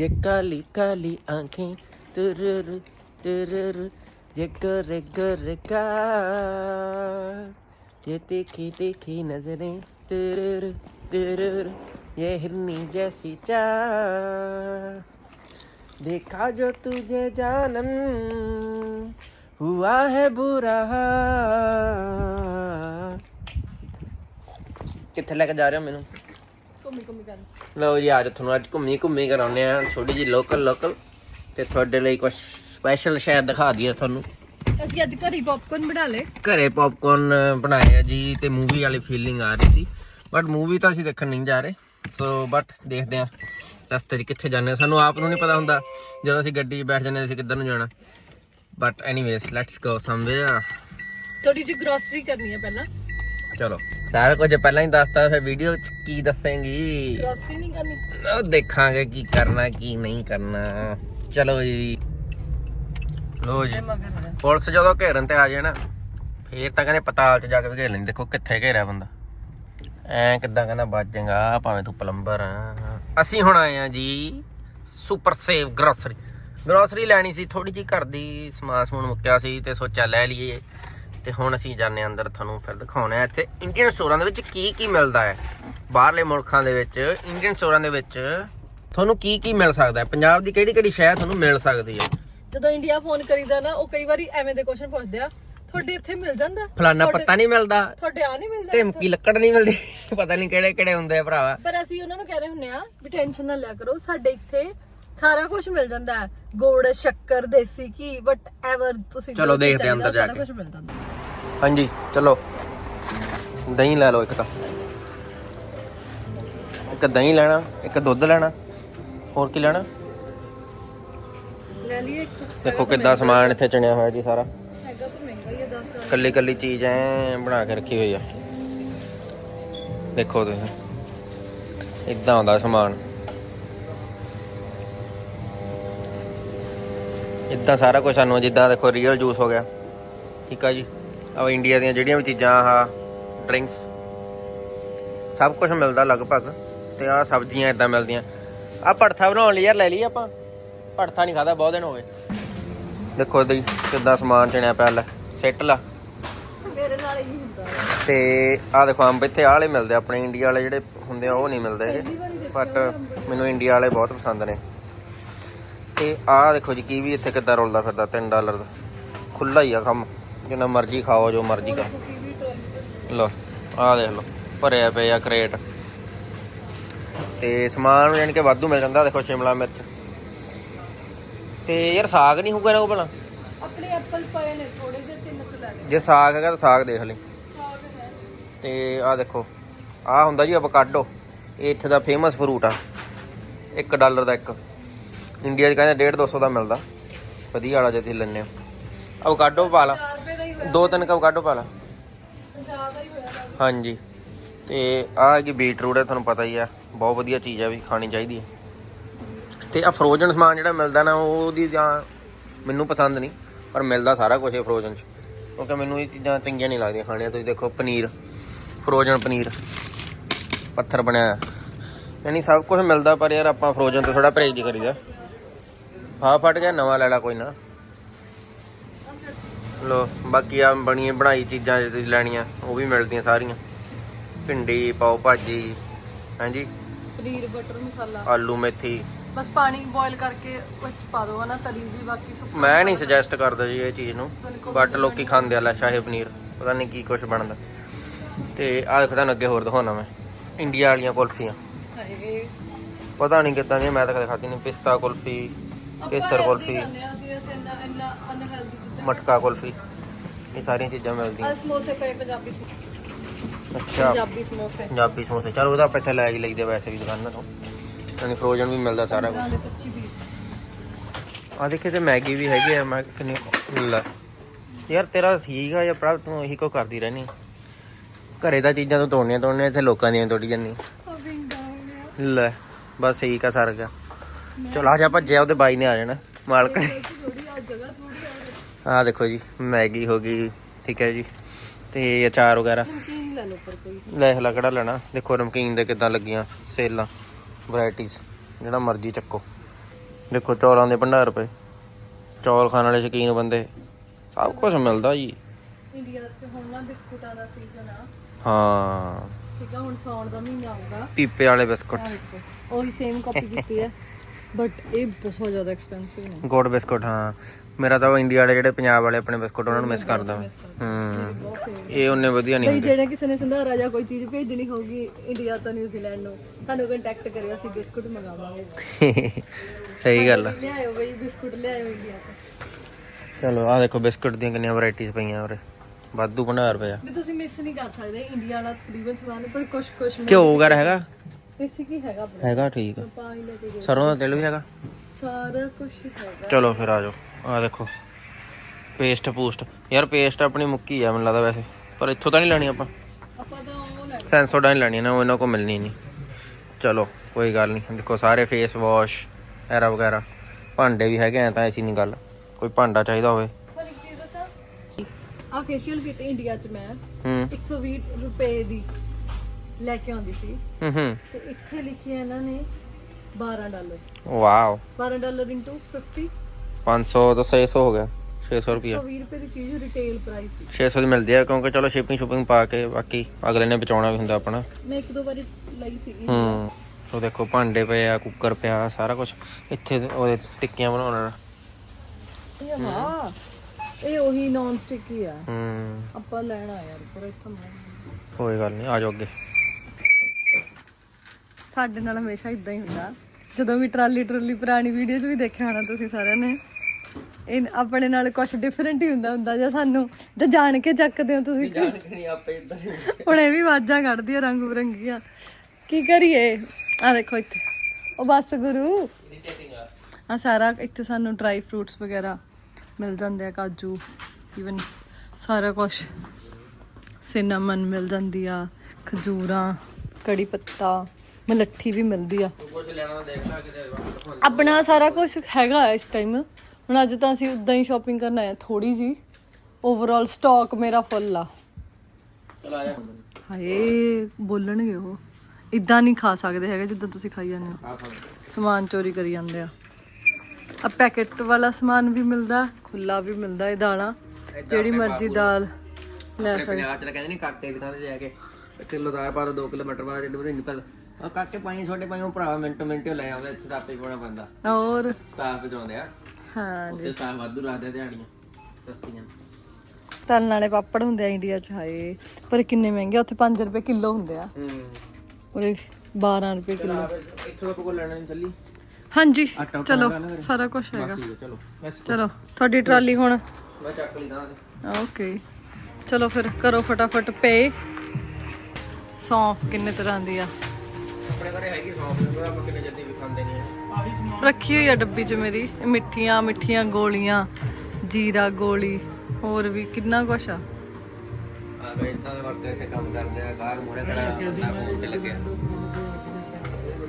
ये काली काली आँखें, तुरुरु तुरुरु, ये गर गर का। ये तीखी तीखी नज़रें, तुरुरु तुरुरु, ये हिरनी जैसी चा देखा जो तुझे जानम हुआ है बुरा कितने लेकर जा रहे हो मैनू? ਘੁੰਮੀ ਘੁੰਮੀ ਕਰ ਲਓ ਜੀ ਅੱਜ ਤੁਹਾਨੂੰ ਅੱਜ ਘੁੰਮੀ ਘੁੰਮੀ ਕਰਾਉਂਦੇ ਆ ਥੋੜੀ ਜੀ ਲੋਕਲ ਲੋਕਲ ਤੇ ਤੁਹਾਡੇ ਲਈ ਕੁਝ ਸਪੈਸ਼ਲ ਸ਼ਹਿਰ ਦਿਖਾ ਦਈਏ ਤੁਹਾਨੂੰ। ਅਸੀਂ ਅੱਜ ਘਰੀ ਪੌਪਕਾਰਨ ਬਣਾ ਲਏ। ਘਰੇ ਪੌਪਕਾਰਨ ਬਣਾਏ ਆ ਜੀ ਤੇ ਮੂਵੀ ਵਾਲੀ ਫੀਲਿੰਗ ਆ ਰਹੀ ਸੀ। ਬਟ ਮੂਵੀ ਤਾਂ ਅਸੀਂ ਦੇਖਣ ਨਹੀਂ ਜਾ ਰਹੇ। ਸੋ ਬਟ ਦੇਖਦੇ ਆ ਰਸਤੇ 'ਚ ਕਿੱਥੇ ਜਾਂਦੇ ਆ ਸਾਨੂੰ ਆਪ ਨੂੰ ਨਹੀਂ ਪਤਾ ਹੁੰਦਾ ਜਦੋਂ ਅਸੀਂ ਗੱਡੀ 'ਚ ਬੈਠ ਜਾਂਦੇ ਅਸੀਂ ਕਿੱਧਰ ਨੂੰ ਜਾਣਾ। But anyways let's go somewhere ਥੋੜੀ ਜਿਹੀ ਗਰੋਸਰੀ ਕਰਨੀ ਹੈ ਪਹਿਲਾਂ। ਚਲੋ। ਸਾਰਾ ਕੁਝ ਪਹਿਲਾਂ ਹੀ ਦੱਸਤਾ ਫਿਰ ਵੀਡੀਓ 'ਚ ਕੀ ਦੱਸੇਂਗੀ? ਗਰੋਸਰੀ ਨਹੀਂ ਕਰਨੀ। ਉਹ ਦੇਖਾਂਗੇ ਕੀ ਕਰਨਾ ਕੀ ਨਹੀਂ ਕਰਨਾ। ਚਲੋ ਜੀ। ਲੋ ਜੀ। ਪੁਲਿਸ ਜਦੋਂ ਘੇਰਨ ਤੇ ਆ ਜਾਏ ਨਾ ਫੇਰ ਤਾਂ ਕਹਿੰਦੇ ਪਤਾਲ 'ਚ ਜਾ ਕੇ ਵੀ ਘੇਰ ਲੈਂਦੇ। ਦੇਖੋ ਕਿੱਥੇ ਘੇਰਿਆ ਬੰਦਾ। ਐ ਕਿੱਦਾਂ ਕਹਿੰਦਾ ਬਚੇਗਾ ਭਾਵੇਂ ਤੂੰ ਪਲੰਬਰ ਆ। ਅਸੀਂ ਹੁਣ ਆਏ ਆ ਜੀ ਸੁਪਰ ਸੇਵ ਗਰੋਸਰੀ ਗਰੋਸਰੀ ਲੈਣੀ ਸੀ ਥੋੜੀ ਜੀ ਘਰ ਦੀ ਸਮਾਨ ਸਮੂਨ ਮੁੱਕਿਆ ਸੀ ਤੇ ਸੋਚਿਆ ਲੈ ਲਈਏ। ਤੇ ਹੁਣ ਅਸੀਂ ਹਾਂ ਅੰਦਰ ਤੁਹਾਨੂੰ ਫਿਰ ਦਿਖਾਉਣਾ ਹੈ ਇੱਥੇ ਇੰਡੀਅਨ ਸਟੋਰਾਂ ਦੇ ਵਿੱਚ ਕੀ ਕੀ ਮਿਲਦਾ ਹੈ। ਬਾਹਰਲੇ ਮੁਲਕਾਂ ਦੇ ਵਿੱਚ ਇੰਡੀਅਨ ਸਟੋਰਾਂ ਦੇ ਵਿੱਚ ਤੁਹਾਨੂੰ ਕੀ ਕੀ ਮਿਲ ਸਕਦਾ ਹੈ? ਪੰਜਾਬ ਦੀ ਕਿਹੜੀ ਕਿਹੜੀ ਸ਼ਹਿਰ ਤੁਹਾਨੂੰ ਮਿਲ ਸਕਦੀ ਹੈ? ਜਦੋਂ ਇੰਡੀਆ ਫੋਨ ਕਰੀਦਾ ਨਾ ਉਹ ਕਈ ਵਾਰੀ ਐਵੇਂ ਦੇ ਕੁਐਸਚਨ ਪੁੱਛਦੇ ਆ ਤੁਹਾਡੇ ਇੱਥੇ ਮਿਲ ਜਾਂਦਾ? ਫਲਾਨਾ ਤੁਹਾਡੇ- ਪੱਤਾ ਨਹੀਂ ਮਿਲਦਾ। ਤੁਹਾਡੇ ਆ ਨਹੀਂ ਮਿਲਦਾ ਧਮਕੀ ਲੱਕੜ ਨਹੀਂ ਮਿਲਦੀ। ਪਤਾ ਨਹੀਂ ਕਿਹੜੇ ਕਿਹੜੇ ਹੁੰਦੇ ਆ ਭਰਾਵਾ। ਪਰ ਅਸੀਂ ਉਹਨਾਂ ਨੂੰ ਕਹਿ ਰਹੇ ਹੁੰਨੇ ਆ ਵੀ ਟੈਨਸ਼ਨ ਨਾ ਲਿਆ ਕਰੋ ਸਾਡੇ ਇੱਥੇ ਸਾਰਾ ਕੁਝ ਮਿਲ ਜਾਂਦਾ ਹੈ। ਗੁੜ ਸ਼ੱਕਰ ਦੇਸੀ ਘੀ ਵਟ ਐਵਰ ਤੁਸੀਂ ਚਲੋ ਜੋ ਦੇਖਦੇ ਹਾਂ ਅੰਦਰ ਚਾਹੀਦਾ, ਜਾ ਸਾਰਾ ਕੇ। ਕੁਝ ਮਿਲ ਜਾਂਦਾ। ਹਾਂਜੀ ਚਲੋ। ਦਹੀਂ ਲੈ ਲਓ ਇੱਕ ਤਾਂ। ਇੱਕ ਦਹੀਂ ਲੈਣਾ ਇੱਕ ਦੁੱਧ ਲੈਣਾ। ਹੋਰ ਕੀ ਲੈਣਾ? ਲੈ ਲਈਏ ਇੱਕ। ਦੇਖੋ ਕਿੱਦਾਂ ਸਮਾਨ ਇੱਥੇ ਚਣਿਆ ਹੋਇਆ ਜੀ ਸਾਰਾ। ਹੈਗਾ ਤਾਂ ਮਹਿੰਗਾ ਹੀ ਹੈ 10 ਦਾ ਕੱਲੀ ਕੱਲੀ ਚੀਜ਼ ਐ ਬਣਾ ਕੇ ਰੱਖੀ ਹੋਈ ਆ। ਦੇਖੋ ਤੁਸੀਂ। ਇਦਾਂ ਹੁੰਦਾ ਸਮਾਨ। ਇਦਾਂ ਸਾਰਾ ਕੁਝ ਸਾਨੂੰ ਜਿੱਦਾਂ ਦੇਖੋ ਰੀਅਲ ਜੂਸ ਹੋ ਗਿਆ। ਠੀਕ ਆ ਜੀ? ਆ ਇੰਡੀਆ ਦੀਆਂ ਜਿਹੜੀਆਂ ਵੀ ਚੀਜ਼ਾਂ ਆ ਡਰਿੰਕਸ ਸਭ ਕੁਝ ਮਿਲਦਾ ਲਗਭਗ ਤੇ ਆ ਸਬਜ਼ੀਆਂ ਇਦਾਂ ਮਿਲਦੀਆਂ। ਆ ਭੜਥਾ ਬਣਾਉਣ ਲਈ ਯਾਰ ਲੈ ਲਈ ਆਪਾਂ। ਭੜਥਾ ਨਹੀਂ ਖਾਦਾ ਬਹੁਤ ਦਿਨ ਹੋ ਗਏ। ਦੇਖੋ ਦੀ ਕਿੱਦਾਂ ਸਮਾਨ ਚਣਿਆ ਪਿਆ ਲੈ ਸਿੱਟ ਲਾ। ਮੇਰੇ ਨਾਲ ਹੀ ਹੁੰਦਾ। ਤੇ ਆ ਦੇਖੋ ਅੰਬ ਇੱਥੇ ਆਹ ਵਾਲੇ ਮਿਲਦੇ ਆ, ਆਪਣੇ ਇੰਡੀਆ ਵਾਲੇ ਜਿਹੜੇ ਹੁੰਦੇ ਆ ਉਹ ਨਹੀਂ ਮਿਲਦੇ ਹੈਗੇ। ਬਟ ਮੈਨੂੰ ਇੰਡੀਆ ਵਾਲੇ ਬਹੁਤ ਪਸੰਦ ਨੇ। ਤੇ ਆਹ ਦੇਖੋ ਜੀ ਕੀਵੀ ਇੱਥੇ ਕਿੱਦਾਂ ਰੁਲਦਾ ਫਿਰਦਾ 3 ਡਾਲਰ ਦਾ। ਖੁੱਲਾ ਹੀ ਆ ਕੰਮ। ਜਿੰਨਾ ਮਰਜ਼ੀ ਖਾਓ ਜੋ ਮਰਜ਼ੀ ਕਰ ਲੋ ਆਹ ਦੇਖ ਲਓ ਭਰਿਆ ਪਿਆ ਕ੍ਰੇਟ। ਤੇ ਸਮਾਨ ਯਾਨੀ ਕਿ ਵਾਧੂ ਮਿਲ ਜਾਂਦਾ ਦੇਖੋ ਸ਼ਿਮਲਾ ਮਿਰਚ। ਤੇ ਯਾਰ ਸਾਗ ਨਹੀਂ ਹੋਊਗਾ ਨਾ ਉਹ ਭਲਾ? ਆਪਣੇ ਐਪਲ ਪਏ ਨੇ ਥੋੜੇ ਜਿਹੇ ਤਿੰਨ ਕੁ ਲੈ ਜੇ ਸਾਗ ਹੈਗਾ ਤਾਂ ਸਾਗ ਦੇਖ ਲਈ। ਹੈ। ਤੇ ਆਹ ਦੇਖੋ ਆਹ ਹੁੰਦਾ ਜੀ ਅਵੋਕਾਡੋ ਇਹ ਇੱਥੇ ਦਾ ਫੇਮਸ ਫਰੂਟ ਆ। 1 ਡਾਲਰ ਦਾ ਇੱਕ। ਇੰਡੀਆ 'ਚ ਕਹਿੰਦੇ 1.5 200 ਦਾ ਮਿਲਦਾ। ਵਧੀਆ ਵਾਲਾ ਜੇ ਤੁਸੀਂ ਲੈਣੇ ਹੋ। ਅਵੋਕਾਡੋ ਪਾ ਲਾ। 4 ਰੁਪਏ ਦਾ ਹੀ ਹੋਇਆ। ਦੋ ਤਿੰਨ ਕ ਅਵੋਕਾਡੋ ਪਾ ਲਾ। 50 ਦਾ ਹੀ ਹੋਇਆ ਲੱਗ ਹਾਂਜੀ। ਤੇ ਆਹ ਹੈਗੀ ਬੀਟਰੂਟ ਹੈ ਤੁਹਾਨੂੰ ਪਤਾ ਹੀ ਆ। ਬਹੁਤ ਵਧੀਆ ਚੀਜ਼ ਆ ਵੀ ਖਾਣੀ ਚਾਹੀਦੀ ਹੈ ਤੇ ਆ ਫਰੋਜ਼ਨ ਸਮਾਨ ਜਿਹੜਾ ਮਿਲਦਾ ਨਾ ਉਹਦੀ ਜਾਂ ਮੈਨੂੰ ਪਸੰਦ ਨਹੀਂ ਪਰ ਮਿਲਦਾ ਸਾਰਾ ਕੁਝ ਹੈ ਫਰੋਜ਼ਨ ਚ। ਕਿਉਂਕਿ ਮੈਨੂੰ ਇਹ ਚੀਜ਼ਾਂ ਚੰਗੀਆਂ ਨਹੀਂ ਲੱਗਦੀਆਂ ਖਾਣੀਆਂ। ਤੁਸੀਂ ਦੇਖੋ ਪਨੀਰ ਫਰੋਜ਼ਨ ਪਨੀਰ ਪੱਥਰ ਬਣਿਆ ਯਾਨੀ ਸਭ ਕੁਝ ਮਿਲਦਾ ਪਰ ਯਾਰ ਆਪਾਂ ਫਰੋਜ਼ਨ ਤੋਂ ਥੋੜਾ ਪਰਹੇਜ਼ ਹੀ ਕਰੀਦਾ। ਹਾਂ ਫਟ ਗਿਆ ਨਵਾਂ ਲੈ ਲਾ ਕੋਈ ਨਾ। ਲੋ ਬਾਕੀ ਆ ਬਣੀ ਬਣਾਈ ਚੀਜ਼ਾਂ ਜੇ ਤੁਸੀਂ ਲੈਣੀਆਂ ਉਹ ਵੀ ਮਿਲਦੀਆਂ ਸਾਰੀਆਂ। ਭਿੰਡੀ ਪਾਓ ਭਾਜੀ ਹਾਂਜੀ? ਪਨੀਰ ਬਟਰ ਮਸਾਲਾ। ਆਲੂ ਮੇਥੀ। ਬਸ ਪਾਣੀ ਬੋਇਲ ਕਰਕੇ ਵਿੱਚ ਪਾ ਦੋ ਹਨਾ ਤਰੀ ਜੀ ਬਾਕੀ ਸੁੱਕਾ ਮੈਂ ਨਹੀਂ ਸੁਜੈਸਟ ਕਰਦਾ ਜੀ ਇਹ ਚੀਜ਼ ਨੂੰ ਬਿਲਕੁਲ ਬਟ ਲੋਕੀ ਖਾਂਦੇ ਆ ਲੈ ਸ਼ਾਹੀ ਪਨੀਰ ਪਤਾ ਨਹੀਂ ਕੀ ਕੁਝ ਬਣਦਾ। ਤੇ ਆ ਦੇਖੋ ਤੁਹਾਨੂੰ ਅੱਗੇ ਹੋਰ ਦਿਖਾਉਣਾ ਮੈਂ ਇੰਡੀਆ ਵਾਲੀਆਂ ਕੁਲਫੀਆਂ। ਹਾਏ। ਪਤਾ ਨਹੀਂ ਕਿੱਦਾਂ ਦੀਆਂ ਮੈਂ ਤਾਂ ਕਦੇ ਖਾਧੀ ਨਹੀਂ ਪਿਸਤਾ ਕੁਲਫੀ ਕੇਸਰ ਕੁਲਫੀ। ਇੰਨਾ ਇੰਨਾ ਅਨਹੈਲਦੀ ਮਟਕਾ ਕੁਲਫੀ। ਇਹ ਸਾਰੀਆਂ ਚੀਜ਼ਾਂ ਮਿਲਦੀਆਂ। ਆ ਸਮੋਸੇ ਪਏ ਪੰਜਾਬੀ ਸਮੋਸੇ। ਅੱਛਾ। ਪੰਜਾਬੀ ਸਮੋਸੇ। ਪੰਜਾਬੀ ਸਮੋਸੇ। ਚਲ ਉਹਦਾ ਆਪਾਂ ਇੱਥੇ ਲੈ ਹੀ ਲਈਦੇ ਵੈਸੇ ਵੀ ਦੁਕਾਨਾਂ ਤੋਂ। ਯਾਨੀ ਫਰੋਜ਼ਨ ਵੀ ਮਿਲਦਾ ਸਾਰਾ ਕੁਝ ਦੇ 25 ਪੀਸ ਆ ਦੇਖੇ ਤੇ ਮੈਗੀ ਵੀ ਹੈਗੀ ਆ ਮੈਂ ਕਿੰਨੀ ਲੈ। ਯਾਰ ਤੇਰਾ ਠੀਕ ਆ ਜਾਂ ਪ੍ਰਭ ਤੂੰ ਇਹੀ ਕੋ ਕਰਦੀ ਰਹਿਨੀ। ਘਰੇ ਦਾ ਚੀਜ਼ਾਂ ਤੂੰ ਤੋੜਨੀਆਂ ਤੋੜਨੀਆਂ ਇੱਥੇ ਲੋਕਾਂ ਦੀਆਂ ਤੋੜੀ ਜਾਂਦੀ। ਉਹ ਵਿੰਗਾ ਹੋ ਗਿਆ ਲੈ ਬਸ ਠੀਕ ਆ ਸਰ ਗਿਆ ਚਲ ਆ ਜਾ ਭੱਜਿਆ ਉਹਦੇ ਬਾਈ ਨੇ ਆ ਜਾਣਾ। ਮਾਲਕ ਨੇ। ਥੋੜੀ ਆ ਜਗ੍ਹਾ ਥੋੜੀ ਆ ਦੇਖੋ ਜੀ ਮੈਗੀ ਹੋ ਗਈ ਠੀਕ ਹੈ ਜੀ। ਤੇ ਅਚਾਰ ਵਗੈਰਾ। ਨਮਕੀਨ ਲੈ ਲਓ ਪਰ ਕੋਈ ਲੈ ਹਲਾ ਕਿਹੜਾ ਲੈਣਾ? ਦੇਖੋ ਨਮਕੀਨ ਦੇ ਕਿੱਦਾਂ ਲੱਗੀਆਂ ਸੇਲਾਂ ਵੈਰਾਈਟੀਆਂ ਜਿਹੜਾ ਮਰਜ਼ੀ ਚੱਕੋ। ਦੇਖੋ ਚੌਲਾਂ ਦੇ ਭੰਡਾਰ ਪਏ। ਚੌਲ ਖਾਣ ਵਾਲੇ ਸ਼ੌਕੀਨ ਬੰਦੇ ਸਭ ਕੁਝ ਮਿਲਦਾ ਜੀ। ਇੰਡੀਆ 'ਚ ਹੁਣ ਨਾ ਬਿਸਕੁਟਾਂ ਦਾ ਸੀਜ਼ਨ ਆ। ਹਾਂ। ਠੀਕ ਆ ਹੁਣ ਸੌਣ ਦਾ ਮਹੀਨਾ ਆਊਗਾ। ਪੀਪੇ ਵਾਲੇ ਬਿਸਕੁਟ। ਆਹ ਦੇਖੋ ਉਹੀ ਸੇਮ ਕਾਪੀ ਕੀਤੀ ਹੈ। ਬਟ ਇਹ ਬਹੁਤ ਜ਼ਿਆਦਾ ਐਕਸਪੈਂਸਿਵ ਨੇ। ਗੁੜ ਬਿਸਕੁਟ ਹਾਂ। ਮੇਰਾ ਤਾਂ ਉਹ ਇੰਡੀਆ ਵਾਲੇ ਜਿਹੜੇ ਪੰਜਾਬ ਵਾਲੇ ਆਪਣੇ ਬਿਸਕੁਟ ਉਹਨਾਂ ਨੂੰ ਮਿਸ ਕਰਦਾ। ਮੈਂ। ਹੂੰ। ਇਹ ਉਹਨੇ ਵਧੀਆ ਨਹੀਂ ਜਿਹੜੇ ਕਿਸੇ ਨੇ ਸੰਧਾਰਾ ਜਾਂ ਕੋਈ ਚੀਜ਼ ਭੇਜਣੀ ਹੋਗੀ ਇੰਡੀਆ ਤੋਂ ਨਿਊਜ਼ੀਲੈਂਡ ਨੂੰ ਸਾਨੂੰ ਕੰਟੈਕਟ ਕਰਿਓ ਅਸੀਂ ਬਿਸਕੁਟ ਮੰਗਾਵਾਂਗੇ। ਸਹੀ ਗੱਲ ਆ। ਲਿਆਇਓ ਬਈ ਬਿਸਕੁਟ ਲਿਆਇਓ ਇੰਡੀਆ ਤੋਂ। ਚਲੋ ਆਹ ਦੇਖੋ ਬਿਸਕੁਟ ਦੀਆਂ ਕਿੰਨੀਆਂ ਵੈਰਾਈਟੀਆਂ ਪਈਆਂ ਉਰੇ। ਵਾਧੂ ਭੰਡਾਰ ਪਿਆ। ਵੀ ਤੁਸੀਂ ਮਿਸ ਨਹੀਂ ਕਰ ਸਕਦੇ ਇੰਡੀਆ ਵਾਲਾ ਤਕਰੀਬਨ ਸਮਾਨ ਪਰ ਕੁਝ ਕੁਝ ਘਿਓ ਵਗੈਰਾ ਹੈਗਾ? ਦੇਸੀ ਕੀ ਹੈਗਾ ਆਪਣਾ ਹੈਗਾ ਠੀਕ ਆ। ਆਪਾਂ ਹੀ ਲੈ ਕੇ ਗਏ। ਸਰੋਂ ਦਾ ਤੇਲ ਵੀ ਹੈਗਾ? ਸਾਰਾ ਕੁਝ ਹੈਗਾ। ਚਲੋ ਫਿਰ ਆ ਜਾਓ। ਆ ਦੇਖੋ ਪੇਸਟ ਪੂਸਟ। ਯਾਰ ਪੇਸਟ ਆਪਣੀ ਮੁੱਕੀ ਆ ਮੈਨੂੰ ਲੱਗਦਾ ਵੈਸੇ। ਪਰ ਇੱਥੋਂ ਤਾਂ ਨਹੀਂ ਲੈਣੀ ਆਪਾਂ। ਆਪਾਂ ਤਾਂ ਉਹ ਲੈ ਸੈਂਸੋਡਾਈਨ ਲੈਣੀ ਨਾ ਉਹ ਇਹਨਾਂ ਕੋਲ ਮਿਲਣੀ ਨਹੀਂ। ਚਲੋ ਕੋਈ ਗੱਲ ਨਹੀਂ। ਦੇਖੋ ਸਾਰੇ ਫੇਸ ਵਾਸ਼ ਐਰਾ ਵਗੈਰਾ। ਭਾਂਡੇ ਵੀ ਹੈਗੇ ਐ ਤਾਂ ਐਸੀ ਨਹੀਂ ਗੱਲ। ਕੋਈ ਭਾਂਡਾ ਚਾਹੀਦਾ ਹੋਵੇ। ਪਰ ਇੱਕ ਚੀਜ਼ ਦੱਸਾਂ? ਆ ਫੇਸ਼ੀਅਲ ਕਿਟ ਇੰਡੀਆ 'ਚ ਮੈਂ ਹੂੰ। 120 ਰੁਪਏ ਦੀ ਲੈ ਕੇ ਆਉਂਦੀ ਸੀ। ਹੂੰ ਹੂੰ। ਤੇ ਇੱਥੇ ਲਿਖਿਆ ਇਹਨਾਂ ਨੇ 12 ਡਾਲਰ। ਵਾਓ। 12 ਡਾਲਰ ਇਨਟੂ 50 500 ਤੋਂ 600 ਹੋ ਗਿਆ 600 ਰੁਪਿਆ 120 ਰੁਪਏ ਦੀ ਚੀਜ਼ ਰਿਟੇਲ ਪ੍ਰਾਈਸ ਸੀ। 600 ਦੀ ਮਿਲਦੀ ਆ ਕਿਉਂਕਿ ਚਲੋ ਸ਼ਿਪਿੰਗ ਸ਼ੁਪਿੰਗ ਪਾ ਕੇ ਬਾਕੀ ਅਗਲੇ ਨੇ ਬਚਾਉਣਾ ਵੀ ਹੁੰਦਾ ਆਪਣਾ। ਮੈਂ ਇੱਕ ਦੋ ਵਾਰੀ ਲਈ ਸੀਗੀ। ਹੂੰ ਉਹ ਦੇਖੋ ਭਾਂਡੇ ਪਏ ਆ ਕੁੱਕਰ ਪਿਆ ਸਾਰਾ ਕੁਝ ਇੱਥੇ ਤੇ ਉਹਦੇ ਟਿੱਕੀਆਂ ਬਣਾਉਣ ਵਾਲਾ। ਇਹ ਹਾਂ ਇਹ ਉਹੀ ਨਾਨ ਸਟਿਕ ਹੀ ਆ। ਹੂੰ। ਆਪਾਂ ਲੈਣਾ ਯਾਰ ਪਰ ਇੱਥੋਂ ਮੈਂ ਕੋਈ ਗੱਲ ਨਹੀਂ ਆ ਜਾਓ ਅੱਗੇ। ਸਾਡੇ ਨਾਲ ਹਮੇਸ਼ਾ ਇਦਾਂ ਹੀ ਹੁੰਦਾ। ਜਦੋਂ ਵੀ ਟਰਾਲੀ ਟਰੋਲੀ ਪੁਰਾਣੀ ਵੀਡੀਓਜ਼ ਵੀ ਦੇਖਿਆ ਹੋਣਾ ਤੁਸੀਂ ਸਾਰਿਆਂ ਨੇ ਇਹ ਆਪਣੇ ਨਾਲ ਕੁਝ ਡਿਫਰੈਂਟ ਹੀ ਹੁੰਦਾ ਹੁੰਦਾ ਜਾਂ ਸਾਨੂੰ ਜਾਂ ਜਾਣ ਕੇ ਚੱਕਦੇ ਹੋ ਤੁਸੀਂ। ਨਹੀਂ ਆਪੇ ਇਦਾਂ ਹੁਣ ਇਹ ਵੀ ਵਾਜਾਂ ਕੱਢਦੀ ਆ ਰੰਗ ਬਰੰਗੀਆਂ। ਕੀ ਕਰੀਏ? ਆ ਦੇਖੋ ਇੱਥੇ। ਉਹ ਬਸ ਗੁਰੂ। ਆ ਸਾਰਾ ਇੱਥੇ ਸਾਨੂੰ ਡਰਾਈ ਫਰੂਟਸ ਵਗੈਰਾ ਮਿਲ ਜਾਂਦੇ ਆ ਕਾਜੂ ਇਵਨ ਸਾਰਾ ਕੁਝ ਸਿਨਮਨ ਮਿਲ ਜਾਂਦੀ ਆ ਖਜੂਰਾਂ ਕੜੀ ਪੱਤਾ ਮਲੱਠੀ ਵੀ ਮਿਲਦੀ ਆ। ਕੁਝ ਲੈਣਾ ਦੇਖ ਲੈ ਕਿਤੇ। ਆਪਣਾ ਸਾਰਾ ਕੁਝ ਹੈਗਾ ਇਸ ਟਾਈਮ ਹੁਣ ਅੱਜ ਤਾਂ ਅਸੀਂ ਉਦਾਂ ਹੀ ਸ਼ਾਪਿੰਗ ਕਰਨ ਆਏ ਆ ਥੋੜੀ ਜੀ ਓਵਰਆਲ ਸਟਾਕ ਮੇਰਾ ਫੁੱਲ ਆ। ਚਲ ਆ ਜਾ ਹਾਏ ਬੋਲਣਗੇ ਉਹ। ਇਦਾਂ ਨਹੀਂ ਖਾ ਸਕਦੇ ਹੈਗੇ ਜਿੱਦਾਂ ਤੁਸੀਂ ਖਾਈ ਜਾਂਦੇ ਹੋ। ਸਮਾਨ ਚੋਰੀ ਕਰੀ ਜਾਂਦੇ ਆ। ਆ ਪੈਕੇਟ ਵਾਲਾ ਸਮਾਨ ਵੀ ਮਿਲਦਾ ਖੁੱਲਾ ਵੀ ਮਿਲਦਾ ਇਹ ਦਾਲਾਂ। ਜਿਹੜੀ ਮਰਜ਼ੀ ਦਾਲ ਲੈ ਸਕਦੇ। ਪੰਜਾਬ ਚ ਤਾਂ ਕਹਿੰਦੇ ਨਹੀਂ ਕਾਕੇ ਦੀ ਦੁਕਾਨ ਤੇ ਜਾ ਕੇ ਕਿਲੋ ਦਾਲ ਪਾ ਦੋ 2 ਕਿਲੋ ਮਟਰ ਪਾ ਦੇ ਡਬਰੇ ਨਿਕਲ। ਆ ਕਾਕੇ ਪਾਈ ਛੋਟੇ ਪਾਈ ਉਹ ਭਰਾ ਮਿੰਟੋ ਮਿੰਟੋ ਲੈ ਆਉਂਦਾ ਇੱਥੇ ਤਾਂ ਆਪੇ ਪਾਉਣਾ ਪੈਂਦਾ। ਔਰ ਸਟਾਫ ਬਚਾਉਂਦੇ ਆ। ਹਾਂ ਉੱਥੇ ਸਟਾਫ ਵਾਧੂ ਰੱਖਦੇ ਦਿਹਾੜੀਆਂ ਸਸਤੀਆਂ। ਤਲਣ ਵਾਲੇ ਪਾਪੜ ਹੁੰਦੇ ਆ ਇੰਡੀਆ 'ਚ ਹਾਏ। ਪਰ ਕਿੰਨੇ ਮਹਿੰਗੇ ਆ, ਉੱਥੇ 5 ਰੁਪਏ ਕਿਲੋ ਹੁੰਦੇ ਆ। ਹੂੰ। ਉਰੇ 12 ਰੁਪਏ ਕਿਲੋ। ਇੱਥੋਂ ਆਪਾਂ ਕੋਲ ਲੈਣਾ ਨਹੀਂ ਚੱਲੀ ਹਾਂਜੀ ਆਟਾ ਚਲੋ ਹੈਗਾ ਨਾ ਫਿਰ? ਸਾਰਾ ਕੁਝ ਹੈਗਾ। ਠੀਕ ਹੈ ਚਲੋ ਬਸ। ਚਲੋ ਤੁਹਾਡੀ ਟਰਾਲੀ ਹੁਣ। ਮੈਂ ਚੱਕ ਲਈ ਨਾ ਓਕੇ। ਚਲੋ ਫਿਰ ਕਰੋ ਫਟਾਫਟ ਪੇ। ਸੌਂਫ ਕਿੰਨੇ ਤਰ੍ਹਾਂ ਦੀ ਆ? ਆਪਣੇ ਘਰੇ ਹੈਗੀ ਸੌਂਫ ਆਪਾਂ ਕਿੰਨੇ ਜੱਦੀ ਵੀ ਖਾਂਦੇ ਨਹੀਂ ਆ। ਰੱਖੀ ਹੋਈ ਆ ਡੱਬੀ 'ਚ ਮੇਰੀ। ਇਹ ਮਿੱਠੀਆਂ ਮਿੱਠੀਆਂ ਗੋਲੀਆਂ ਜੀਰਾ ਗੋਲੀ ਹੋਰ ਵੀ ਕਿੰਨਾ ਕੁਛ ਆ। ਆ ਗਏ ਇਦਾਂ ਦੇ ਵਰਤੇ ਇੱਥੇ ਕੰਮ ਕਰਦੇ ਆ ਗਾਹਕ ਮੋੜੇ ਖੜਾ ਬੰਦਾ ਫੋਨ ਤੇ ਲੱਗਿਆ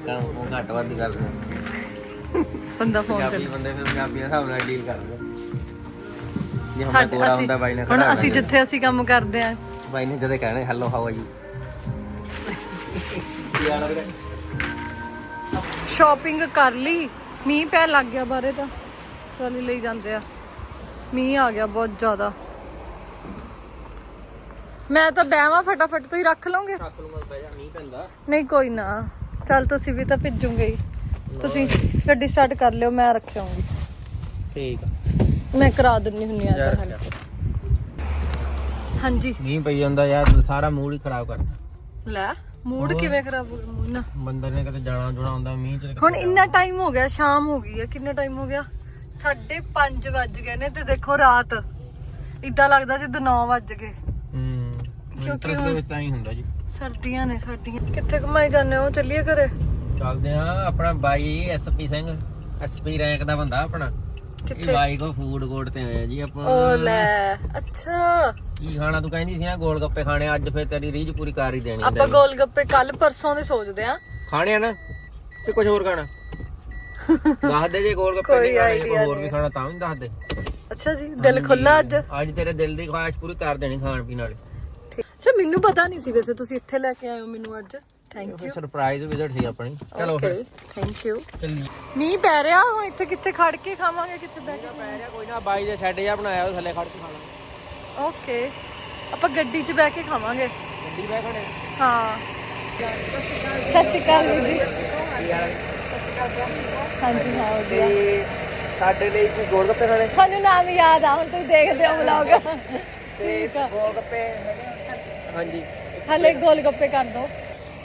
ਕੰਮ ਉਹ ਘੱਟ ਵੱਧ ਹੀ ਕਰਦੇ ਆ। ਬੰਦਾ ਫੋਨ ਤੇ ਪੰਜਾਬੀ ਬੰਦੇ ਫਿਰ ਪੰਜਾਬੀਆਂ ਹਿਸਾਬ ਨਾਲ ਡੀਲ ਕਰਦੇ ਆ। ਜੇ ਹੁਣ ਸਾਡੇ ਕੋਰਾ ਹੁੰਦਾ ਬਾਈ ਨੇ ਹੁਣ ਖੜਾ ਅਸੀਂ ਜਿੱਥੇ ਅਸੀਂ ਕੰਮ ਕਰਦੇ ਆ। ਬਾਈ ਨੇ ਜਦੇ ਕਹਿਣਾ ਹੈਲੋ ਹਾਊ ਆਰ ਯੂ ਕੀ ਹਾਲ ਹੈ ਸ਼ਾਪਿੰਗ ਕਰ ਲਈ। ਮੀਂਹ ਪੈਣ ਲੱਗ ਗਿਆ ਬਾਰੇ ਤਾਂ। ਟਰਾਲੀ ਲਈ ਜਾਂਦੇ ਆ। ਮੀਂਹ ਆ ਗਿਆ ਬਹੁਤ ਜ਼ਿਆਦਾ। ਮੈਂ ਤਾਂ ਬਹਿਵਾਂ ਫਟਾਫਟ ਤੁਸੀਂ ਰੱਖ ਲਓਗੇ? ਰੱਖ ਲੂੰਗਾ ਬਹਿ ਜਾ ਮੀਂਹ ਪੈਂਦਾ। ਨਹੀਂ ਕੋਈ ਨਾ। ਚੱਲ ਤੁਸੀਂ ਵੀ ਤਾਂ ਭੇਜੋਗੇ ਹੀ। ਤੁਸੀਂ ਗੱਡੀ ਸਟਾਰਟ ਕਰ ਲਿਓ ਮੈਂ ਰੱਖਿਆਉਂਗੀ ਠੀਕ ਆ। ਮੈਂ ਕਰਾ ਦਿੰਨੀ ਹੁੰਨੀ ਆ ਤਾਂ। ਹਾਂਜੀ। ਮੀਂਹ ਪਈ ਜਾਂਦਾ ਯਾਰ ਸਾਰਾ ਮੂਡ ਹੀ ਖਰਾਬ ਕਰਦਾ ਲੈ। ਮੂਡ ਕਿਵੇਂ ਖਰਾਬ ਹੋ ਗਿਆ? ਮੂਡ ਨਾ। ਬੰਦੇ ਨੇ ਕਿਤੇ ਜਾਣਾ ਜੁਣਾ ਹੁੰਦਾ ਮੀਂਹ ਚ ਹੁਣ ਇੰਨਾ ਟਾਈਮ ਹੋ ਗਿਆ ਸ਼ਾਮ ਹੋ ਗਈ ਹੈ। ਕਿੰਨਾ ਟਾਈਮ ਹੋ ਗਿਆ? 5:30 ਵੱਜ ਗਏ ਨੇ ਤੇ ਦੇਖੋ ਰਾਤ। ਇਦਾਂ ਲੱਗਦਾ ਜਿੱਦਾਂ 9 ਵੱਜ ਗਏ। ਹੂੰ ਕਿਉਂਕਿ ਕਿਉਂਕਿ ਦੇ ਵਿੱਚ ਤਾਂ ਹੀ ਹੁੰਦਾ ਜੀ। ਸਰਦੀਆਂ ਨੇ ਸਾਡੀਆਂ। ਕਿੱਥੇ ਘੁਮਾਈ ਜਾਂਦੇ ਹੋ? ਚੱਲੀਏ ਘਰੇ? ਚੱਲਦੇ ਆ ਆਪਣਾ ਬਾਈ ਐਸਪੀ ਸਿੰਘ ਐਸਪੀ ਰੈਂਕ ਦਾ ਬੰਦਾ ਆਪਣਾ। ਕਿੱਥੇ? ਬਾਈ ਕੋ ਫੂਡ ਕੋਰਟ ਤੇ ਆਏ ਆ ਜੀ ਆਪਾਂ। ਓ ਲੈ ਅੱਛਾ। ਕੀ ਖਾਣਾ ਤੂੰ ਕਹਿੰਦੀ ਸੀ ਨਾ ਗੋਲ ਗੱਪੇ ਖਾਣੇ ਅੱਜ ਫੇਰ ਤੇਰੀ ਰੀਝ ਪੂਰੀ ਕਰ ਹੀ ਦੇਣੀ ਆਪਾਂ ਗੋਲ ਗੱਪੇ ਕੱਲ ਪਰਸੋਂ ਦੇ ਸੋਚਦੇ ਆ। ਖਾਣੇ ਆ ਨਾ ਤੇ ਕੁਝ ਹੋਰ ਖਾਣਾ? ਦੱਸ ਦੇ ਜੇ ਗੋਲ ਗੱਪੇ ਨਹੀਂ ਖਾਣੇ ਕੋਈ ਹੋਰ। ਵੀ ਖਾਣਾ ਤਾਂ ਵੀ ਦੱਸ ਦੇ ਅੱਛਾ ਜੀ ਦਿਲ ਖੁੱਲਾ ਅੱਜ? ਅੱਜ ਤੇਰੇ ਦਿਲ ਦੀ ਖੁਆਇਸ਼ ਪੂਰੀ ਕਰ ਦੇਣੀ ਖਾਣ ਪੀਣ ਵਾਲੀ। ਅੱਛਾ ਮੈਨੂੰ ਪਤਾ ਨਹੀਂ ਸੀ ਵੈਸੇ ਤੁਸੀਂ ਇੱਥੇ ਲੈ ਕੇ ਆਏ ਹੋ ਮੈਨੂੰ ਅੱਜ। ਥੈਂਕ ਯੂ ਸਰਪ੍ਰਾਈਜ਼ ਵਿਜ਼ਿਟ ਸੀ ਆਪਣੀ। ਚਲੋ ਫਿਰ। ਥੈਂਕ ਯੂ ਚੱਲੀ ਮੀਂਹ ਪੈ ਰਿਹਾ ਹੁਣ ਇੱਥੇ ਕਿੱਥੇ ਖੜ ਕੇ ਖਾਵਾਂਗੇ ਕਿੱਥੇ ਬੈਠ ਕੇ ਪੈ ਰਿਹਾ ਕੋਈ ਨਾ ਬਾਈ ਦੇ ਛੱਡ ਜਾ ਬਣਾਇਆ ਉਹ ਥੱਲੇ ਖੜ ਕੇ ਖਾਣਾ ਓਕੇ ਆਪਾਂ ਗੱਡੀ 'ਚ ਬਹਿ ਕੇ ਖਾਵਾਂਗੇ। ਗੱਡੀ ਬੈ ਖੜੇ? ਹਾਂ। ਸਤਿ ਸ਼੍ਰੀ ਅਕਾਲ ਜੀ। ਹਾਂਜੀ ਹਾਂ ਵਧੀਆ। ਸਾਡੇ ਲਈ ਕੀ ਗੋਲ ਗੱਪੇ ਖਾਣੇ? ਤੁਹਾਨੂੰ ਨਾਮ ਯਾਦ ਆ ਹੁਣ ਤੁਸੀਂ ਦੇਖਦੇ ਹੋ ਵਲੌਗ ਹੈਗੇ ਆ। ਹਾਂਜੀ। ਹਲੇ ਗੋਲ ਗੱਪੇ ਕਰ ਦੋ।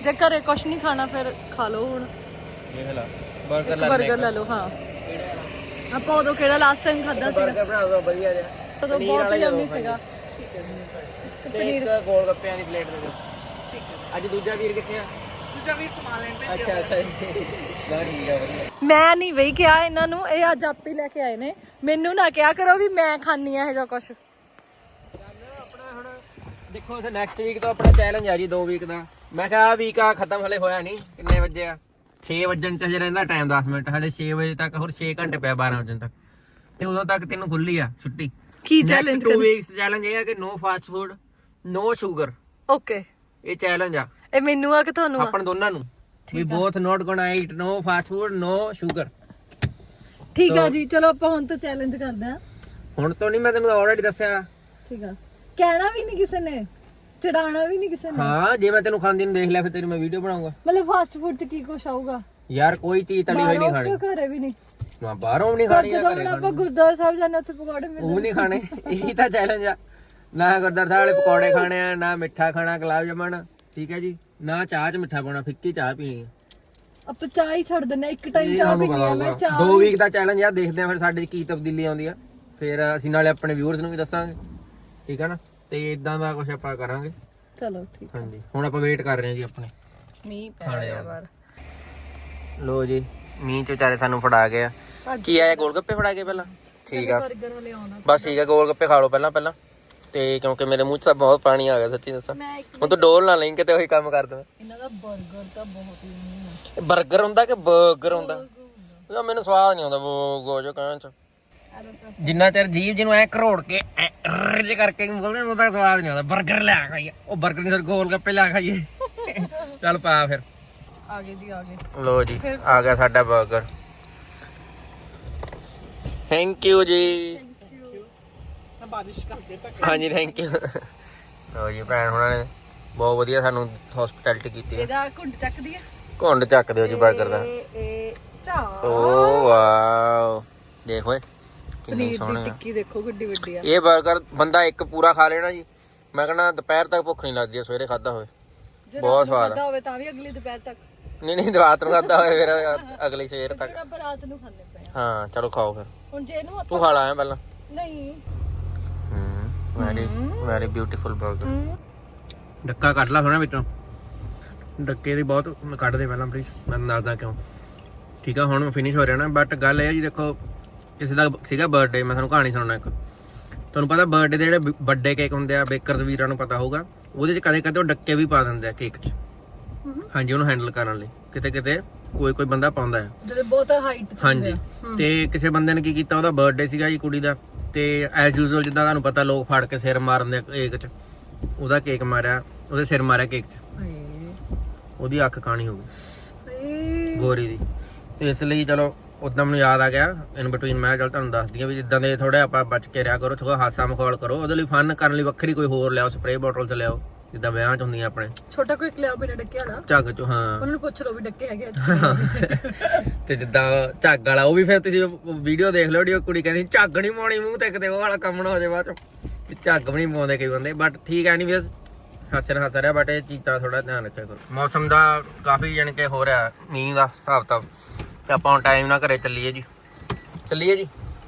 ਜੇ ਘਰੇ ਕੁਛ ਨਹੀਂ ਖਾਣਾ ਫਿਰ ਖਾ ਲਓ ਹੁਣ। ਇਹ ਹਲਾ 버ਗਰ ਲੈ 버ਗਰ ਲੈ ਲਓ ਹਾਂ। ਆਪਾਂ ਉਦੋਂ ਕਿਹੜਾ ਲਾਸਟ ਟਾਈਮ ਖਾਦਾ ਸੀਗਾ? 버ਗਰ ਬਣਾ ਦੋ ਵਧੀਆ ਜਿਹਾ। ਉਦੋਂ ਬਹੁਤ ਵਾਲਾ ਹੀ ਯਮੀ ਜਦੋਂ ਸੀਗਾ। ਤੇ ਤੇ ਇੱਕ ਗੋਲ ਗੱਪਿਆਂ ਦੀ ਪਲੇਟ ਦੇ ਦਿਓ ਅੱਜ ਦੂਜਾ ਵੀਰ ਕਿੱਥੇ ਆ? ਦੂਜਾ ਵੀਰ ਸਮਾਨ ਲੈਣ ਅੱਛਾ ਅੱਛਾ। ਜੀ ਨਾ ਠੀਕ ਆ ਵਧੀਆ। ਮੈਂ ਨਹੀਂ ਵੇਈ ਕਿਹਾ ਇਹਨਾਂ ਨੂੰ ਇਹ ਅੱਜ ਆਪੇ ਲੈ ਕੇ ਆਏ ਨੇ। ਮੈਨੂੰ ਨਾ ਕਿਹਾ ਕਰੋ ਵੀ ਮੈਂ ਖਾਣੀ ਆ ਮੈਂ ਕਿਹਾ ਵੀਕ ਖਤਮ ਹਲੇ ਹੋਇਆ ਨਹੀਂ ਕਿੰਨੇ ਵਜੇ ਆ? 6 ਵਜਣ ਚ ਹਜੇ ਰਹਿੰਦਾ ਟਾਈਮ 10 ਮਿੰਟ ਹਲੇ 6 ਵਜੇ ਤੱਕ ਹੋਰ 6 ਘੰਟੇ ਪਿਆ 12 ਵਜੇ ਤੱਕ। ਤੇ ਉਦੋਂ ਤੱਕ ਤੈਨੂੰ ਖੁੱਲੀ ਆ ਛੁੱਟੀ। ਕੀ ਚੈਲੰਜ 2 ਵੀਕਸ ਚੈਲੰਜ ਇਹ ਆ ਕਿ no fast food no sugar okay ਇਹ ਚੈਲੰਜ ਆ। ਇਹ ਮੈਨੂੰ ਆ ਕਿ ਤੁਹਾਨੂੰ ਆ? ਆਪਾਂ ਦੋਨਾਂ ਨੂੰ। We both not gonna eat no fast food no sugar ਠੀਕ ਆ ਜੀ ਚਲੋ ਆਪਾਂ ਹੁਣ ਤੋਂ ਚੈਲੰਜ ਕਰਦੇ ਆ ਹੁਣ ਤੋਂ ਨਹੀਂ ਮੈਂ ਤੈਨੂੰ ਆਲਰੇਡੀ ਦੱਸਿਆ। ਠੀਕ ਆ। ਕਹਿਣਾ ਵੀ ਨਹੀਂ ਕਿਸੇ ਨੇ। ਚੜਾਉਣਾ ਵੀ ਨਹੀਂ ਕਿਸੇ ਨੇ। ਹਾਂ ਜੇ ਮੈਂ ਤੈਨੂੰ ਖਾਂਦੀ ਨੂੰ ਦੇਖ ਲਿਆ ਫਿਰ ਤੇਰੀ ਮੈਂ ਵੀਡੀਓ ਬਣਾਉਂਗਾ। ਮਤਲਬ ਫਾਸਟ ਫੂਡ ਚ ਕੀ ਕੁਛ ਆਊਗਾ? ਯਾਰ ਕੋਈ ਚੀਜ਼ ਤਲੀ ਹੋਈ ਨਹੀਂ ਖਾਣੀ। ਕਿ ਘਰੇ ਵੀ ਨਹੀਂ ਮੈਂ ਬਾਹਰੋਂ ਵੀ ਨਹੀਂ ਪਰ ਖਾਣੀ ਜਦੋਂ ਹੁਣ ਆਪਾਂ ਗੁਰਦੁਆਰਾ ਸਾਹਿਬ ਜਾਂਦੇ ਉੱਥੇ ਪਕੌੜੇ ਮਿਲਦੇ ਉਹ ਨਹੀਂ ਖਾਣੇ। ਇਹੀ ਤਾਂ ਚੈਲੰਜ ਆ। ਨਾ ਗੁਰਦਾਰ ਸਾਹਿਬ ਵਾਲੇ ਪਕੌੜੇ ਖਾਣੇ ਆ ਨਾ ਮਿੱਠਾ ਖਾਣਾ ਗੁਲਾਬ ਜਾਮਣ। ਠੀਕ ਹੈ ਜੀ? ਨਾ ਚਾਹ ਚ ਮਿੱਠਾ ਪਾਉਣਾ ਫਿੱਕੀ ਚਾਹ ਪੀਣੀ ਆ। ਆਪਾਂ ਚਾਹ ਹੀ ਛੱਡ ਦਿੰਨੇ ਇੱਕ ਟਾਈਮ ਚਾਹ ਸਾਨੂੰ ਪੀਣੀ ਆ ਮੈਂ ਚਾਹ ਦੋ ਵੀਕ ਦਾ ਚੈਲੰਜ ਆ ਦੇਖਦੇ ਆ ਫਿਰ ਸਾਡੇ 'ਚ ਕੀ ਤਬਦੀਲੀ ਆਉਂਦੀ ਆ। ਫਿਰ ਅਸੀਂ ਨਾਲੇ ਆਪਣੇ ਵਿਊਅਰਸ ਨੂੰ ਵੀ ਦੱਸਾਂਗੇ। ਠੀਕ ਹੈ ਨਾ? ਤੇ ਇਦਾਂ ਦਾ ਕੁਝ ਆਪਾਂ ਕਰਾਂਗੇ। ਚਲੋ ਠੀਕ ਹਾਂਜੀ। ਹੁਣ ਆਪਾਂ ਵੇਟ ਕਰ ਰਹੇ ਹਾਂ ਜੀ ਆਪਣੇ। ਮੀਂਹ ਪੈ ਰਿਹਾ ਬਾਰ ਲੋ ਜੀ ਮੀਂਹ ਚ ਵਿਚਾਰੇ ਸਾਨੂੰ ਫੜਾ ਗਏ ਆ। ਕੀ ਆਇਆ? ਗੋਲ ਗੱਪੇ ਫੜਾ ਗਏ ਪਹਿਲਾਂ? ਠੀਕ ਆ। ਬਸ ਠੀਕ ਆ ਗੋਲ ਖਾ ਲੋ ਪਹਿਲਾਂ ਪਹਿਲਾਂ। ਤੇ ਕਿਉਂਕਿ ਮੇਰੇ ਮੂੰਹ 'ਚ ਤਾਂ ਬਹੁਤ ਪਾਣੀ ਆ ਗਿਆ ਸੱਚੀ ਦੱਸਾਂ। ਹੁਣ ਤੂੰ ਡੋਲ ਨਾ ਲਈ ਕਿਤੇ ਉਹੀ ਕੰਮ ਕਰ ਦੇਵਾਂ। ਇਹਨਾਂ ਦਾ 버ਗਰ ਤਾਂ ਬਹੁਤ ਹੀ ਨਹੀਂ ਬਰਗਰ ਹੁੰਦਾ ਕਿ 버ਗਰ ਹੁੰਦਾ। ਮੈਨੂੰ ਸਵਾਦ ਨਹੀਂ ਆਉਂਦਾ ਉਹ ਗੋਜੋ ਕਹਿਣ ਚ। ਜਿੰਨਾ ਚਿਰ ਜੀਵ ਜਿਹਨੂੰ ਐ ਕਰੋੜ ਕੇ ਰਜ ਕਰਕੇ ਬੋਲਦੇ ਨੂੰ ਸਵਾਦ ਨਹੀਂ ਆਉਂਦਾ। 버ਗਰ ਲੈ ਖਾਈਏ। ਉਹ 버ਗਰ ਨਹੀਂ ਸਰ ਗੋਲ ਗੱਪੇ ਲੈ ਖਾਈਏ। ਚੱਲ ਪਾ ਫਿਰ। ਆ ਜੀ ਆ ਗਏ। ਲੋ ਜੀ ਆ ਗਿਆ ਸਾਡਾ ਭੈਣ ਉਹਨਾਂ ਬਹੁਤ ਵਧੀਆ ਸਾਨੂੰ ਘੁੰਡ ਚੱਕ ਦਿਓ ਜੀ 버ਗਰ ਦਾ ਕਿੰਨੀ ਪਨੀਰ ਦੀ ਸੋਹਣੀ ਆ। ਟਿੱਕੀ ਦੇਖੋ ਕਿੱਡੀ ਵੱਡੀ ਆ। ਇਹ 버ਗਰ ਬੰਦਾ ਇੱਕ ਪੂਰਾ ਖਾ ਲੈਣਾ ਜੀ। ਮੈਂ ਕਹਿੰਦਾ ਦੁਪਹਿਰ ਤੱਕ ਭੁੱਖ ਨਹੀਂ ਲੱਗਦੀ ਸਵੇਰੇ ਖਾਦਾ ਹੋਵੇ। ਜੇ ਬਹੁਤ ਰਾਤ ਨੂੰ ਸਵਾਦ ਆ। ਖਾਧਾ ਹੋਵੇ ਤਾਂ ਵੀ ਅਗਲੀ ਦੁਪਹਿਰ ਤੱਕ। ਨਹੀਂ ਨਹੀਂ ਰਾਤ ਨੂੰ ਖਾਦਾ ਹੋਵੇ ਫਿਰ ਅਗਲੀ ਸਵੇਰ ਤੱਕ। ਜਿਹੜਾ ਆਪਾਂ ਰਾਤ ਨੂੰ ਖਾਂਦੇ ਪਏ ਆ। ਹਾਂ ਚਲੋ ਖਾਓ ਫਿਰ। ਹੁਣ ਜੇ ਇਹਨੂੰ ਆਪਾਂ ਤੂੰ ਖਾ ਲਾ ਐਂ ਪਹਿਲਾਂ। ਨਹੀਂ। ਹੂੰ ਵੈਰੀ ਵੈਰੀ ਬਿਊਟੀਫੁਲ 버ਗਰ ਹਮ, ਡੱਕਾ ਕੱਢ ਲਾ ਸੋਣਾ ਵਿੱਚੋਂ। ਡੱਕੇ ਦੀ ਬਹੁਤ ਕੱਢ ਦੇ ਪਹਿਲਾਂ ਪਲੀਜ਼ ਮੈਂ ਦੱਸਦਾ ਕਿਉਂ। ਠੀਕ ਆ ਹੁਣ ਫਿਨਿਸ਼ ਹੋ ਰਿਹਾ ਨਾ ਬਟ ਗੱਲ ਇਹ ਆ ਜੀ ਦੇਖੋ ਕਿਸੇ ਦਾ ਸੀਗਾ ਬਰਥਡੇ ਮੈਂ ਤੁਹਾਨੂੰ ਕਹਾਣੀ ਸੁਣਾਉਣਾ ਇੱਕ। ਤੁਹਾਨੂੰ ਪਤਾ ਬਰਥਡੇ ਦੇ ਜਿਹੜੇ ਵੱਡੇ ਕੇਕ ਹੁੰਦੇ ਆ ਬੇਕਰਸ ਵੀਰਾਂ ਨੂੰ ਪਤਾ ਹੋਊਗਾ ਉਹਦੇ 'ਚ ਕਦੇ ਕਦੇ ਉਹ ਡੱਕੇ ਵੀ ਪਾ ਦਿੰਦੇ ਆ ਕੇਕ 'ਚ। ਹਾਂਜੀ ਉਹਨੂੰ ਹੈਂਡਲ ਕਰਨ ਲਈ। ਕਿਤੇ ਕਿਤੇ ਕੋਈ ਕੋਈ ਬੰਦਾ ਪਾਉਂਦਾ ਹੈ ਜਿਹੜੇ ਬਹੁਤ ਹਾਈਟ ਹਾਂਜੀ। ਤੇ ਕਿਸੇ ਬੰਦੇ ਨੇ ਕੀ ਕੀਤਾ ਉਹਦਾ ਬਰਥਡੇ ਸੀਗਾ ਜੀ ਕੁੜੀ ਦਾ। ਤੇ ਐਸ ਯੂਜ਼ੁਅਲ ਜਿੱਦਾਂ ਤੁਹਾਨੂੰ ਪਤਾ ਲੋਕ ਫੜ ਕੇ ਸਿਰ ਮਾਰਦੇ ਆ ਕੇਕ 'ਚ। ਉਹਦਾ ਕੇਕ ਮਾਰਿਆ ਉਹਦੇ ਸਿਰ ਮਾਰਿਆ ਕੇਕ 'ਚ। ਉਹਦੀ ਅੱਖ ਕਾਣੀ ਹੋ ਗਈ। ਗੋਰੀ ਦੀ। ਤੇ ਇਸ ਲਈ ਚਲੋ ਉਦੋਂ ਮੈਨੂੰ ਯਾਦ ਆ ਗਿਆ ਇਨ ਬਿਟਵੀਨ ਮੈਂ ਚਲ ਤੁਹਾਨੂੰ ਦੱਸ ਦਈਏ ਵੀ ਜਿੱਦਾਂ ਦੇ ਥੋੜੇ ਆਪਾਂ ਬਚ ਕੇ ਰਿਆ ਕਰੋ ਥੋੜਾ ਹਾਸਾ ਮਖੌਲ ਕਰੋ ਉਹਦੇ ਲਈ ਫਨ ਕਰਨ ਲਈ ਵੱਖਰੀ ਕੋਈ ਹੋਰ ਲਿਆਓ ਸਪਰੇਅ ਬੋਟਲ ਚ ਲਿਆਓ ਜਿੱਦਾਂ ਵਿਆਹਾਂ ਚ ਹੁੰਦੀਆਂ ਆਪਣੇ। ਛੋਟਾ ਕੋਈ ਲਿਆਓ ਬਿਨਾ ਡੱਕੇ ਵਾਲਾ ਝੱਗ ਚ ਹਾਂ। ਉਹਨਾਂ ਪੁੱਛ ਲਓ ਵੀ ਡੱਕੇ ਹੈਗੇ ਅੱਜ। ਤੇ ਜਿੱਦਾਂ ਝੱਗ ਵਾਲਾ ਉਹ ਵੀ ਫਿਰ ਤੁਸੀਂ ਵੀਡੀਓ ਦੇਖ ਲਿਓ ਜਿਹੜੀ ਕੁੜੀ ਕਹਿੰਦੀ ਝੱਗ ਨਹੀਂ ਪਾਉਣੀ ਮੂੰਹ ਤੇ ਕਿਤੇ ਉਹ ਵਾਲਾ ਕੰਮ ਨਾ ਹੋ ਜਾਏ ਬਾਅਦ ਚ। ਝੱਗ ਵੀ ਨਹੀਂ ਪਾਉਂਦੇ ਕਈ ਬੰਦੇ ਬਟ ਠੀਕ ਐ ਨਹੀਂ ਵੀ ਹਾਸੇ ਨਾਲ ਹੱਸ ਰਿਹਾ ਬਟ ਇਹ ਚੀਜ਼ ਦਾ ਥੋੜਾ ਧਿਆਨ ਰੱਖਿਆ ਕਰੋ। ਮੌਸਮ ਦਾ ਕਾਫੀ ਜਾਣੀ ਕਿ ਹੋ ਰਿਹਾ ਮੀਂਹ ਦਾ ਹਿਸਾਬ ਤਾਂ ਤੇ ਆਪਾਂ ਹੁਣ ਟਾਈਮ ਨਾਲ ਘਰੇ ਚੱਲੀਏ ਜੀ। ਚੱਲੀਏ ਜੀ?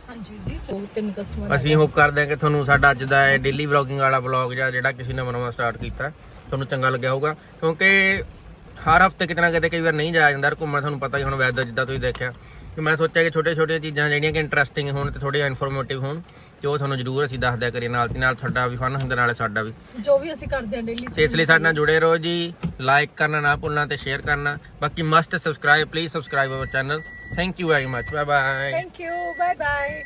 ਹਾਂਜੀ ਜੀ ਚਲੋ। ਤਿੰਨ ਕਸਟਮਰ ਅਸੀਂ ਹੋਪ ਕਰਦੇ ਹਾਂ ਕਿ ਤੁਹਾਨੂੰ ਸਾਡਾ ਅੱਜ ਦਾ ਇਹ ਡੇਲੀ ਵਲੌਗਿੰਗ ਵਾਲਾ ਵਲੌਗ ਜਾਂ ਜਿਹੜਾ ਕਿਸੇ ਨੇ ਨਵਾਂ ਸਟਾਰਟ ਕੀਤਾ ਤੁਹਾਨੂੰ ਚੰਗਾ ਲੱਗਿਆ ਹੋਊਗਾ। ਕਿਉਂਕਿ ਹਰ ਹਫ਼ਤੇ ਕਿਤੇ ਨਾ ਕਿਤੇ ਕਈ ਵਾਰ ਨਹੀਂ ਜਾਇਆ ਜਾਂਦਾ। ਘੁੰਮਣ ਤੁਹਾਨੂੰ ਪਤਾ ਹੀ ਹੁਣ ਵੈਦਰ ਜਿੱਦਾਂ ਤੁਸੀਂ ਦੇਖਿਆ। ਤੇ ਮੈਂ ਸੋਚਿਆ ਕਿ ਛੋਟੇ ਛੋਟੀਆਂ ਚੀਜ਼ਾਂ ਜਿਹੜੀਆਂ ਕਿ ਇੰਟਰਸਟਿੰਗ ਹੋਣ ਤੇ ਥੋੜ੍ਹੀਆਂ ਇਨਫੋਰਮੇਟਿਵ ਹੋਣ ਤੇ ਉਹ ਤੁਹਾਨੂੰ ਜ਼ਰੂਰ ਅਸੀਂ ਦੱਸ ਦਿਆ ਕਰੀਏ ਨਾਲ ਦੀ ਨਾਲ ਤੁਹਾਡਾ ਵੀ ਫਨ ਹੁੰਦਾ ਨਾਲੇ ਸਾਡਾ ਵੀ। ਜੋ ਵੀ ਅਸੀਂ ਕਰਦੇ ਹਾਂ ਡੇਲੀ ਤੇ ਇਸ ਲਈ ਸਾਡੇ ਨਾਲ ਜੁੜੇ ਰਹੋ ਜੀ। ਲਾਈਕ ਕਰਨਾ ਨਾ ਭੁੱਲਣਾ ਤੇ ਸ਼ੇਅਰ ਕਰਨਾ। ਬਾਕੀ must subscribe please subscribe our channel thank you very much bye bye thank you bye bye